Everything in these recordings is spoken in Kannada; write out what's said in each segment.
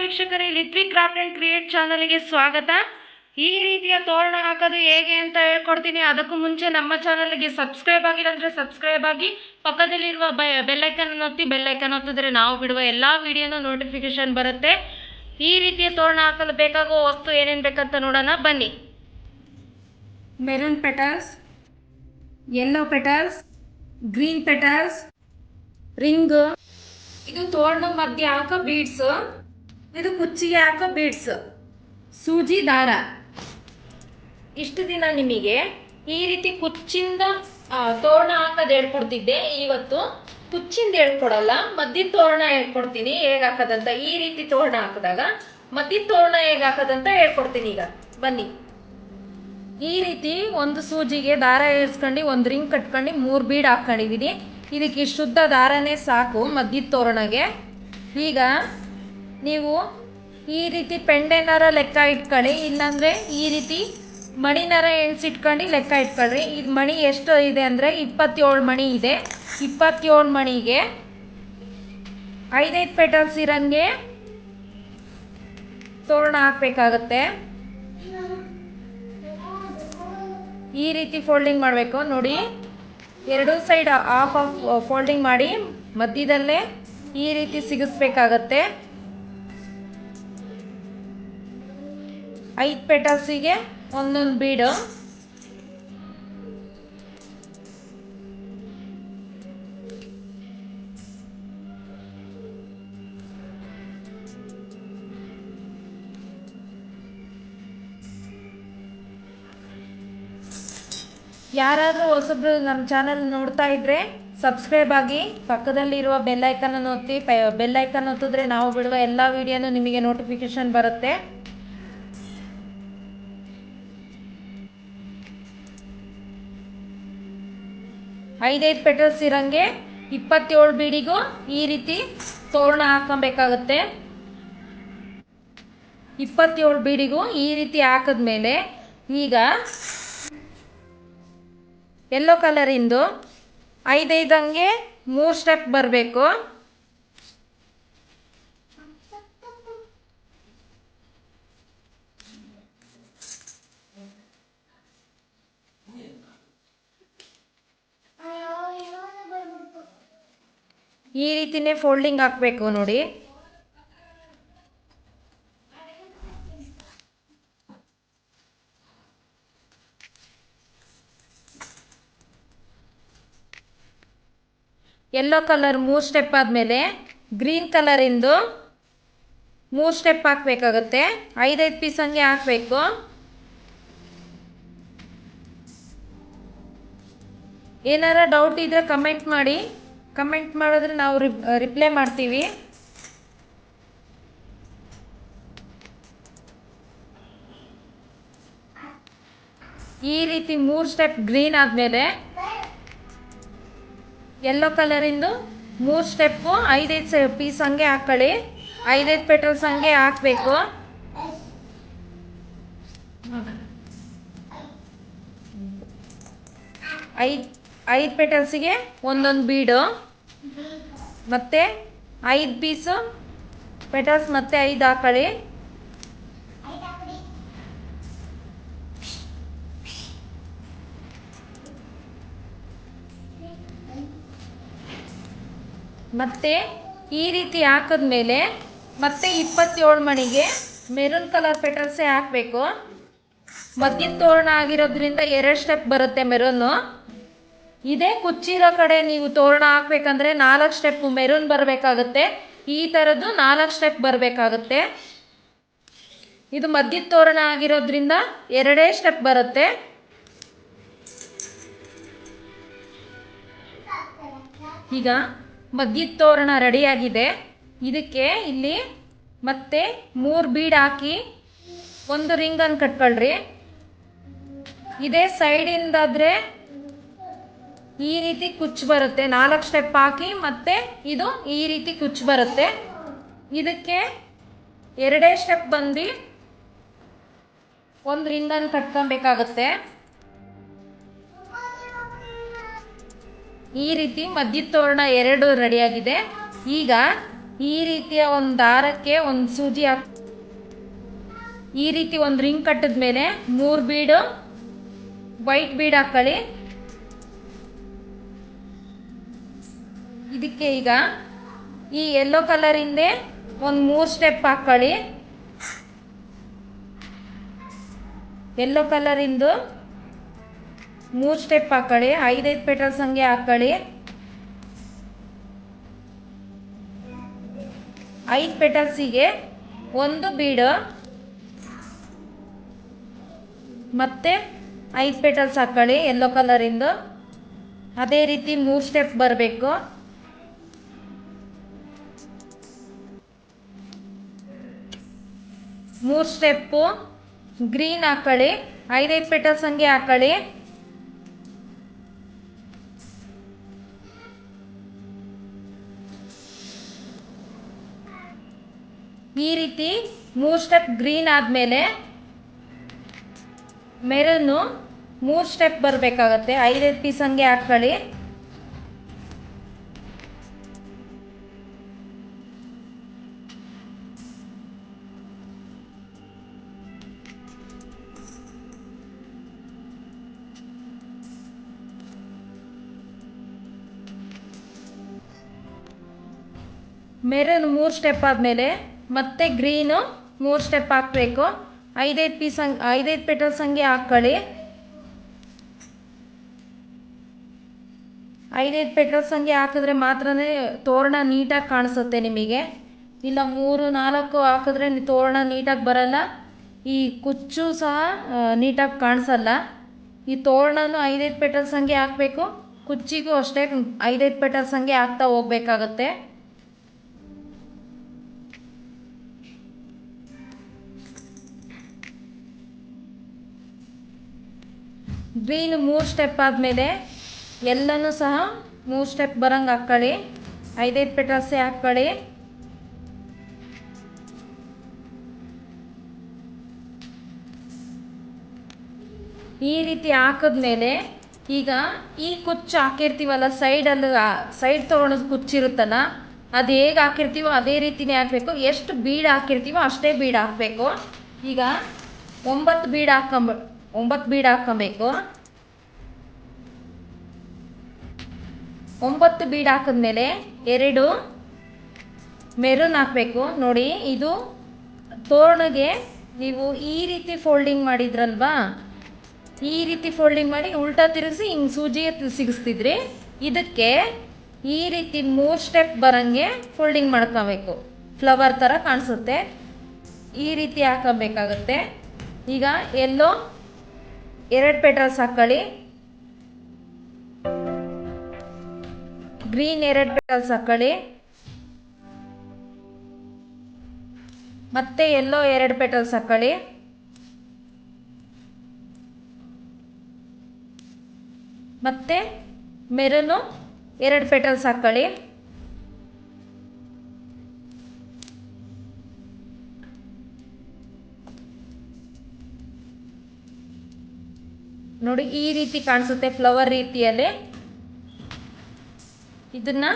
ವೀಕ್ಷಕರೇ ಲಿತ್ವಿ ಕ್ರಾಫ್ಟ್ ಆ್ಯಂಡ್ ಕ್ರಿಯೇಟ್ ಚಾನಲ್ಗೆ ಸ್ವಾಗತ. ಈ ರೀತಿಯ ತೋರಣ ಹಾಕೋದು ಹೇಗೆ ಅಂತ ಹೇಳ್ಕೊಡ್ತೀನಿ. ಅದಕ್ಕೂ ಮುಂಚೆ ನಮ್ಮ ಚಾನಲ್ಗೆ ಸಬ್ಸ್ಕ್ರೈಬ್ ಆಗಿಲ್ಲ ಅಂದರೆ ಸಬ್ಸ್ಕ್ರೈಬ್ ಆಗಿ ಪಕ್ಕದಲ್ಲಿರುವ ಬೆ ಬೆಲ್ಲೈಕನ್ ಒತ್ತಿ ಬೆಲ್ಲೈಕನ್ ಒತ್ತಿದ್ರೆ ನಾವು ಬಿಡುವ ಎಲ್ಲ ವಿಡಿಯೋನ ನೋಟಿಫಿಕೇಶನ್ ಬರುತ್ತೆ. ಈ ರೀತಿಯ ತೋರಣ ಹಾಕಲು ಬೇಕಾಗುವ ವಸ್ತು ಏನೇನು ಬೇಕಂತ ನೋಡೋಣ. ಬನ್ನಿ. Maroon petals yellow petals green petals ring ಇದು ತೋರಣ ಮಧ್ಯ ಹಾಕೋ ಬೀಡ್ಸ್ ಇದು ಕುಚ್ಚಿಗೆ ಹಾಕೋ ಬೀಡ್ಸ್ ಸೂಜಿ ದಾರ. ಇಷ್ಟು ದಿನ ನಿಮಗೆ ಈ ರೀತಿ ಕುಚ್ಚಿಂದ ತೋರಣ ಹಾಕೋದು ಹೇಳ್ಕೊಡ್ತಿದ್ದೆ. ಇವತ್ತು ಕುಚ್ಚಿಂದ ಹೇಳ್ಕೊಡಲ್ಲ ಮದ್ದಿನ ತೋರಣ ಹೇಳ್ಕೊಡ್ತೀನಿ, ಹೇಗೆ ಹಾಕೋದಂತ ಈ ರೀತಿ ತೋರಣ ಹಾಕಿದಾಗ ಮದ್ದಿನ ತೋರಣ ಹೇಗೆ ಹಾಕೋದಂತ ಹೇಳ್ಕೊಡ್ತೀನಿ ಈಗ. ಬನ್ನಿ. ಈ ರೀತಿ ಒಂದು ಸೂಜಿಗೆ ದಾರ ಏರ್ಸ್ಕೊಂಡು, ಒಂದು ರಿಂಗ್ ಕಟ್ಕೊಂಡು, ಮೂರು ಬೀಡ್ ಹಾಕ್ಕೊಂಡಿದ್ದೀನಿ ಇದಕ್ಕೆ ಶುದ್ಧ ದಾರನೇ ಸಾಕು ಮದ್ದಿ ತೋರಣಗೆ. ಈಗ ನೀವು ಈ ರೀತಿ ಪೆಂಡೆನರ ಲೆಕ್ಕ ಇಟ್ಕೊಳ್ಳಿ, ಇಲ್ಲಾಂದರೆ ಈ ರೀತಿ ಮಣಿನಾರ ಎಣ್ಸಿಟ್ಕೊಂಡು ಲೆಕ್ಕ ಇಟ್ಕೊಳ್ಳಿ ಇದು ಮಣಿ ಎಷ್ಟು ಇದೆ ಅಂದರೆ ಇಪ್ಪತ್ತೇಳು ಮಣಿ ಇದೆ. ಇಪ್ಪತ್ತೇಳು ಮಣಿಗೆ ಐದೈದು ಪೆಟಲ್ಸ್ ಇರಂಗೆ ತೋರಣ ಹಾಕಬೇಕಾಗತ್ತೆ. ಈ ರೀತಿ ಫೋಲ್ಡಿಂಗ್ ಮಾಡಬೇಕು. ನೋಡಿ, ಎರಡೂ ಸೈಡ್ ಆಫ್ ಆಫ್ ಫೋಲ್ಡಿಂಗ್ ಮಾಡಿ ಮಧ್ಯದಲ್ಲೇ ಈ ರೀತಿ ಸಿಗಿಸ್ಬೇಕಾಗತ್ತೆ. ಐದು ಪೆಟಲ್ಸಿಗೆ ಒಂದೊಂದು ಬೀಡು. ಯಾರಾದರೂ ಹೊಸಬ್ರು ನಮ್ಮ ಚಾನಲ್ ನೋಡ್ತಾ ಇದ್ರೆ ಸಬ್ಸ್ಕ್ರೈಬ್ ಆಗಿ ಪಕ್ಕದಲ್ಲಿರುವ ಬೆಲ್ಲೈಕನ್ ಒತ್ತಿ ಬೆಲ್ಲೈಕನ್ ಒತ್ತಿದ್ರೆ ನಾವು ಬಿಡುವ ಎಲ್ಲ ವಿಡಿಯೋನು ನಿಮಗೆ ನೋಟಿಫಿಕೇಶನ್ ಬರುತ್ತೆ. ಐದೈದು ಪೆಟಲ್ಸ್ ಇರೋಂಗೆ ಇಪ್ಪತ್ತೇಳು ಬೀಡಿಗೂ ಈ ರೀತಿ ತೋರಣ ಹಾಕೊಬೇಕಾಗತ್ತೆ ಇಪ್ಪತ್ತೇಳು ಬೀಡಿಗೂ ಈ ರೀತಿ ಹಾಕಿದ್ಮೇಲೆ ಈಗ ಎಲ್ಲೋ ಕಲರಿಂದು ಐದೈದಂಗೆ ಮೂರು ಸ್ಟೆಪ್ ಬರಬೇಕು. ಈ ರೀತಿನೇ ಫೋಲ್ಡಿಂಗ್ ಹಾಕಬೇಕು ನೋಡಿ. ಯೆಲ್ಲೋ ಕಲರ್ ಮೂರು ಸ್ಟೆಪ್ ಆದಮೇಲೆ ಗ್ರೀನ್ ಕಲರಿಂದು ಮೂರು ಸ್ಟೆಪ್ ಹಾಕಬೇಕಾಗತ್ತೆ. ಐದೈದು ಪೀಸ್ ಹಂಗೆ ಹಾಕಬೇಕು. ಏನಾರ ಡೌಟ್ ಇದ್ದರೆ ಕಮೆಂಟ್ ಮಾಡಿ. ಕಮೆಂಟ್ ಮಾಡಿದ್ರೆ ನಾವು ರಿಪ್ ರಿಪ್ಲೈ ಮಾಡ್ತೀವಿ. ಈ ರೀತಿ ಮೂರು ಸ್ಟೆಪ್ ಗ್ರೀನ್ ಆದಮೇಲೆ ಯೆಲ್ಲೋ ಕಲರಿಂದು ಮೂರು ಸ್ಟೆಪ್ಪು ಐದೈದು ಸ ಪೀಸ್ ಹಂಗೆ ಹಾಕ್ಕೊಳ್ಳಿ ಐದೈದು ಪೆಟಲ್ಸ್ ಹಂಗೆ ಹಾಕಬೇಕು. ಐದು ಐದು ಪೆಟಲ್ಸಿಗೆ ಒಂದೊಂದು ಬೀಡು ಮತ್ತು ಐದು ಪೀಸು ಪೆಟಲ್ಸ್ ಮತ್ತೆ ಐದು ಹಾಕೊಳ್ಳಿ ಮತ್ತೆ ಈ ರೀತಿ ಹಾಕಿದ್ಮೇಲೆ ಮತ್ತೆ ಇಪ್ಪತ್ತೇಳು ಮಣಿಗೆ ಮೆರೂನ್ ಕಲರ್ ಪೆಟಲ್ಸೇ ಹಾಕಬೇಕು. ಮದ್ದಿನ ತೋರಣ ಆಗಿರೋದ್ರಿಂದ ಎರಡು ಸ್ಟೆಪ್ ಬರುತ್ತೆ ಮೆರೂನು ಇದೇ ಕುಚ್ಚಿರೋ ಕಡೆ ನೀವು ತೋರಣ ಹಾಕ್ಬೇಕಂದ್ರೆ ನಾಲ್ಕು ಸ್ಟೆಪ್ ಮೆರೂನ್ ಬರಬೇಕಾಗುತ್ತೆ. ಈ ಥರದ್ದು ನಾಲ್ಕು ಸ್ಟೆಪ್ ಬರಬೇಕಾಗುತ್ತೆ. ಇದು ಮಧ್ಯದ ತೋರಣ ಆಗಿರೋದ್ರಿಂದ ಎರಡೇ ಸ್ಟೆಪ್ ಬರುತ್ತೆ. ಈಗ ಮದ್ಯದ ತೋರಣ ರೆಡಿಯಾಗಿದೆ ಇದಕ್ಕೆ ಇಲ್ಲಿ ಮತ್ತೆ ಮೂರು ಬೀಡ್ ಹಾಕಿ ಒಂದು ರಿಂಗನ್ನು ಕಟ್ಕೊಳ್ರಿ. ಇದೇ ಸೈಡಿಂದಾದರೆ ಈ ರೀತಿ ಕುಚ್ಚು ಬರುತ್ತೆ. ನಾಲ್ಕು ಸ್ಟೆಪ್ ಹಾಕಿ ಮತ್ತೆ ಇದು ಈ ರೀತಿ ಕುಚ್ಚು ಬರುತ್ತೆ. ಇದಕ್ಕೆ ಎರಡೇ ಸ್ಟೆಪ್ ಬಂದು ಒಂದು ರಿಂಗನ್ನು ಕಟ್ಕೊಬೇಕಾಗುತ್ತೆ. ಈ ರೀತಿ ಮಧ್ಯ ತೋರಣ ಎರಡು ರೆಡಿಯಾಗಿದೆ. ಈಗ ಈ ರೀತಿಯ ಒಂದು ದಾರಕ್ಕೆ ಒಂದು ಸೂಜಿ ಹಾಕಿ ಈ ರೀತಿ ಒಂದು ರಿಂಗ್ ಕಟ್ಟಿದ ಮೇಲೆ ಮೂರು ಬೀಡು, ವೈಟ್ ಬೀಡ್ ಹಾಕೊಳ್ಳಿ ಇದಕ್ಕೆ ಈಗ ಈ ಯೆಲ್ಲೋ ಕಲರಿಂದೆ ಒಂದು ಮೂರು ಸ್ಟೆಪ್ ಹಾಕ್ಕೊಳ್ಳಿ ಯೆಲ್ಲೋ ಕಲರಿಂದು ಮೂರು ಸ್ಟೆಪ್ ಹಾಕ್ಕೊಳ್ಳಿ ಐದೈದು ಪೆಟಲ್ಸ್ ಹಂಗೆ ಹಾಕ್ಕೊಳ್ಳಿ ಐದು ಪೆಟಲ್ಸಿಗೆ ಒಂದು ಬೀಡು ಮತ್ತೆ ಐದು ಪೆಟಲ್ಸ್ ಹಾಕ್ಕೊಳ್ಳಿ ಯೆಲ್ಲೋ ಕಲರಿಂದು ಅದೇ ರೀತಿ ಮೂರು ಸ್ಟೆಪ್ ಬರಬೇಕು. ಮೂರು ಸ್ಟೆಪ್ಪು. ಗ್ರೀನ್ ಹಾಕೊಳ್ಳಿ ಐದೈದು ಪೆಟಲ್ಸ್ ಹಂಗೆ ಹಾಕ್ಕೊಳ್ಳಿ ಈ ರೀತಿ ಮೂರು ಸ್ಟೆಪ್ ಗ್ರೀನ್ ಆದಮೇಲೆ ಮೆರನ್ನು ಮೂರು ಸ್ಟೆಪ್ ಬರಬೇಕಾಗತ್ತೆ. ಐದೈದು ಪೀಸ್ ಹಂಗೆ ಹಾಕ್ಕೊಳ್ಳಿ ಮೆರೂನ್ ಮೂರು ಸ್ಟೆಪ್ ಆದಮೇಲೆ ಮತ್ತೆ ಗ್ರೀನು ಮೂರು ಸ್ಟೆಪ್ ಹಾಕಬೇಕು. ಐದೈದು ಪೀಸ್ ಹಂಗೆ, ಐದೈದು ಪೆಟಲ್ಸ್ ಹಂಗೆ ಹಾಕ್ಕೊಳ್ಳಿ ಐದೈದು ಪೆಟಲ್ಸ್ ಹಂಗೆ ಹಾಕಿದ್ರೆ ಮಾತ್ರನೇ ತೋರಣ ನೀಟಾಗಿ ಕಾಣಿಸುತ್ತೆ ನಿಮಗೆ. ಇಲ್ಲ ಮೂರು, ನಾಲ್ಕು ಹಾಕಿದ್ರೆ ತೋರಣ ನೀಟಾಗಿ ಬರಲ್ಲ. ಈ ಕುಚ್ಚು ಸಹ ನೀಟಾಗಿ ಕಾಣಿಸಲ್ಲ. ಈ ತೋರಣನೂ ಐದೈದು ಪೆಟಲ್ಸ್ ಹಂಗೆ ಹಾಕಬೇಕು. ಕುಚ್ಚಿಗೂ ಅಷ್ಟೇ ಐದೈದು ಪೆಟಲ್ಸ್ ಹಂಗೆ ಹಾಕ್ತಾ ಹೋಗ್ಬೇಕಾಗತ್ತೆ. ಗ್ರೀನ್ ಮೂರು ಸ್ಟೆಪ್ ಆದಮೇಲೆ ಎಲ್ಲನೂ ಸಹ ಮೂರು ಸ್ಟೆಪ್ ಬರಂಗೆ ಹಾಕ್ಕೊಳ್ಳಿ ಐದೈದು ಪೆಟಲ್ಸೇ ಹಾಕ್ಕೊಳ್ಳಿ ಈ ರೀತಿ ಹಾಕಿದ್ಮೇಲೆ ಈಗ ಈ ಕುಚ್ಚು ಹಾಕಿರ್ತೀವಲ್ಲ, ಸೈಡಲ್ಲಿ ಸೈಡ್ ತೊಗೊಳೋದು ಕುಚ್ಚಿರುತ್ತಲ್ಲ, ಅದು ಹೇಗೆ ಹಾಕಿರ್ತೀವೋ ಅದೇ ರೀತಿನೇ ಹಾಕಬೇಕು. ಎಷ್ಟು ಬೀಡ್ ಹಾಕಿರ್ತೀವೋ ಅಷ್ಟೇ ಬೀಡ್ ಹಾಕಬೇಕು. ಈಗ ಒಂಬತ್ತು ಬೀಡ್ ಹಾಕೊಂಬ ಒಂಬತ್ತು ಬೀಡ್ ಹಾಕೋಬೇಕು. ಒಂಬತ್ತು ಬೀಡ್ ಹಾಕಿದ್ಮೇಲೆ ಎರಡು ಮೆರೂನ್ ಹಾಕಬೇಕು. ನೋಡಿ, ಇದು ತೋರಣಗೆ ನೀವು ಈ ರೀತಿ ಫೋಲ್ಡಿಂಗ್ ಮಾಡಿದ್ರಲ್ವಾ? ಈ ರೀತಿ ಫೋಲ್ಡಿಂಗ್ ಮಾಡಿ ಉಲ್ಟಾ ತಿರುಗಿಸಿ ಹಿಂಗೆ ಸೂಜಿ ಸಿಗಿಸ್ತಿದ್ರಿ. ಇದಕ್ಕೆ ಈ ರೀತಿ ಮೂರು ಸ್ಟೆಪ್ ಬರಂಗೆ ಫೋಲ್ಡಿಂಗ್ ಮಾಡ್ಕೋಬೇಕು. ಫ್ಲವರ್ ಥರ ಕಾಣಿಸುತ್ತೆ. ಈ ರೀತಿ ಹಾಕೋಬೇಕಾಗುತ್ತೆ. ಈಗ ಎಲ್ಲೋ ಎರಡು ಪೆಟಲ್ಸ್ ಹಾಕ್ಕೊಳ್ಳಿ ಗ್ರೀನ್ ಎರಡು ಪೆಟಲ್ಸ್ ಹಾಕ್ಕೊಳ್ಳಿ ಮತ್ತೆ ಎಲ್ಲೋ ಎರಡು ಪೆಟಲ್ಸ್ ಹಾಕ್ಕೊಳ್ಳಿ ಮತ್ತೆ ಮೆರೂನು ಎರಡು ಪೆಟಲ್ಸ್ ಹಾಕ್ಕೊಳ್ಳಿ ನೋಡಿ ಈ ರೀತಿ ಕಾಣಿಸುತ್ತೆ ಫ್ಲವರ್ ರೀತಿಯಲ್ಲಿ. ಇದನ್ನ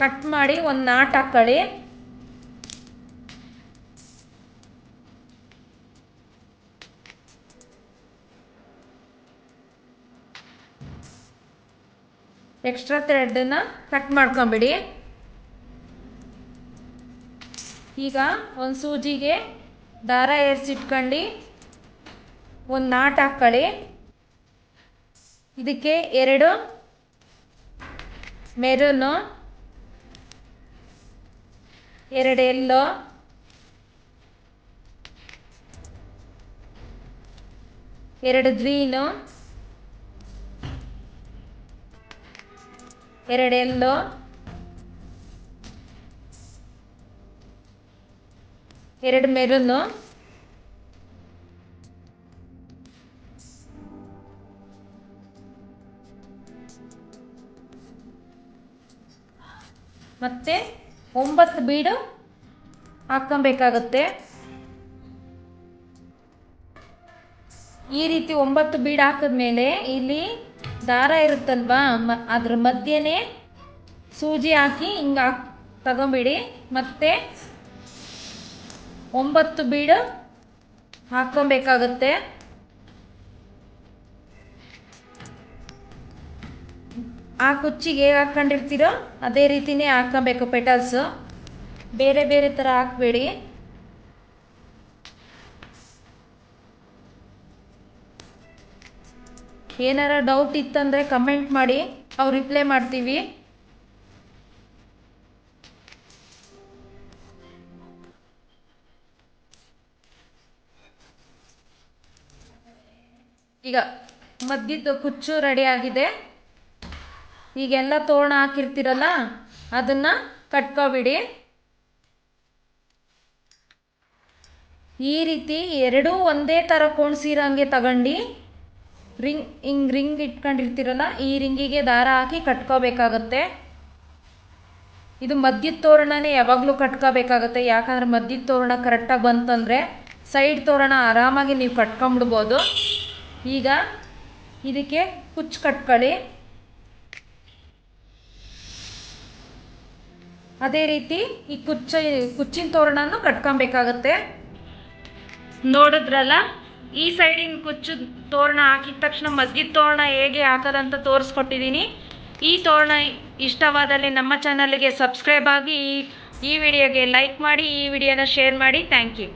ಕಟ್ ಮಾಡಿ ಒಂದು ನಾಟ್ ಹಾಕೊಳ್ಳಿ. ಎಕ್ಸ್ಟ್ರಾ ಥ್ರೆಡನ್ನ ಕಟ್ ಮಾಡ್ಕೊಂಬಿಡಿ. ಈಗ ಒಂದು ಸೂಜಿಗೆ ದಾರ ಏರ್ಸಿಟ್ಕೊಂಡು. ಒಂದು ನಾಟ್ ಹಾಕ್ಕೊಳ್ಳಿ ಇದಕ್ಕೆ ಎರಡು ಮೆರೂನು ಎರಡು ಎಲ್ಲೋ ಎರಡು ಗ್ರೀನು ಎರಡು ಎಲ್ಲೋ ಎರಡು ಮೆರೂನು. ಮತ್ತೆ ಒಂಬತ್ತು ಬೀಡು ಹಾಕ್ಕೊಬೇಕಾಗುತ್ತೆ. ಈ ರೀತಿ ಒಂಬತ್ತು ಬೀಡ್ ಹಾಕಿದ್ಮೇಲೆ ಇಲ್ಲಿ ದಾರ ಇರುತ್ತಲ್ವಾ? ಮ ಅದ್ರ ಮಧ್ಯೆನೇ ಸೂಜಿ ಹಾಕಿ ಹಿಂಗೆ ಹಾಕ್ ತಗೊಂಬಿಡಿ. ಮತ್ತು ಒಂಬತ್ತು ಬೀಡು ಹಾಕ್ಕೊಬೇಕಾಗತ್ತೆ. ಆ ಕುಚ್ಚಿಗೆ ಹೇಗೆ ಹಾಕ್ಕೊಂಡಿರ್ತೀರೋ ಅದೇ ರೀತಿನೇ ಹಾಕ್ಕೊಬೇಕು ಪೆಟಲ್ಸು. ಬೇರೆ ಬೇರೆ ಥರ ಹಾಕ್ಬೇಡಿ. ಏನಾರ ಡೌಟ್ ಇತ್ತಂದರೆ ಕಮೆಂಟ್ ಮಾಡಿ, ಅವ್ರು ರಿಪ್ಲೈ ಮಾಡ್ತೀವಿ. ಈಗ ಮದ್ದಿದ್ದು ಕುಚ್ಚು ರೆಡಿ ಆಗಿದೆ. ಈಗೆಲ್ಲ ತೋರಣ ಹಾಕಿರ್ತೀರಲ್ಲ, ಅದನ್ನು ಕಟ್ಕೊಬಿಡಿ. ಈ ರೀತಿ ಎರಡೂ ಒಂದೇ ಥರ ಕೋಣಿಸಿರಂಗೆ ತಗೊಂಡು, ರಿಂಗ್, ಹಿಂಗೆ ರಿಂಗ್ ಇಟ್ಕೊಂಡಿರ್ತೀರಲ್ಲ, ಈ ರಿಂಗಿಗೆ ದಾರ ಹಾಕಿ ಕಟ್ಕೋಬೇಕಾಗತ್ತೆ. ಇದು ಮದ್ಯದ ತೋರಣನೇ ಯಾವಾಗಲೂ ಕಟ್ಕೋಬೇಕಾಗತ್ತೆ, ಯಾಕಂದ್ರೆ ಮದ್ಯದ ತೋರಣ ಕರೆಕ್ಟಾಗಿ ಬಂತಂದರೆ ಸೈಡ್ ತೋರಣ ಆರಾಮಾಗಿ ನೀವು ಕಟ್ಕೊಂಬಿಡ್ಬೋದು ಈಗ ಇದಕ್ಕೆ ಕುಚ್ಚು ಕಟ್ಕೊಳ್ಳಿ. ಅದೇ ರೀತಿ ಈ ಕುಚ್ಚ ಕುಚ್ಚಿನ ತೋರಣನೂ ಕಟ್ಕೊಬೇಕಾಗತ್ತೆ. ನೋಡಿದ್ರಲ್ಲ, ಈ ಸೈಡಿನ ಕುಚ್ಚು ತೋರಣ ಹಾಕಿದ ತಕ್ಷಣ ಮದ್ಯದ ತೋರಣ ಹೇಗೆ ಹಾಕೋದಂತ ತೋರಿಸ್ಕೊಟ್ಟಿದ್ದೀನಿ. ಈ ತೋರಣ ಇಷ್ಟವಾದಲ್ಲಿ ನಮ್ಮ ಚಾನಲ್ಗೆ ಸಬ್ಸ್ಕ್ರೈಬ್ ಆಗಿ ಈ ವಿಡಿಯೋಗೆ ಲೈಕ್ ಮಾಡಿ, ಈ ವಿಡಿಯೋನ ಶೇರ್ ಮಾಡಿ. Thank you.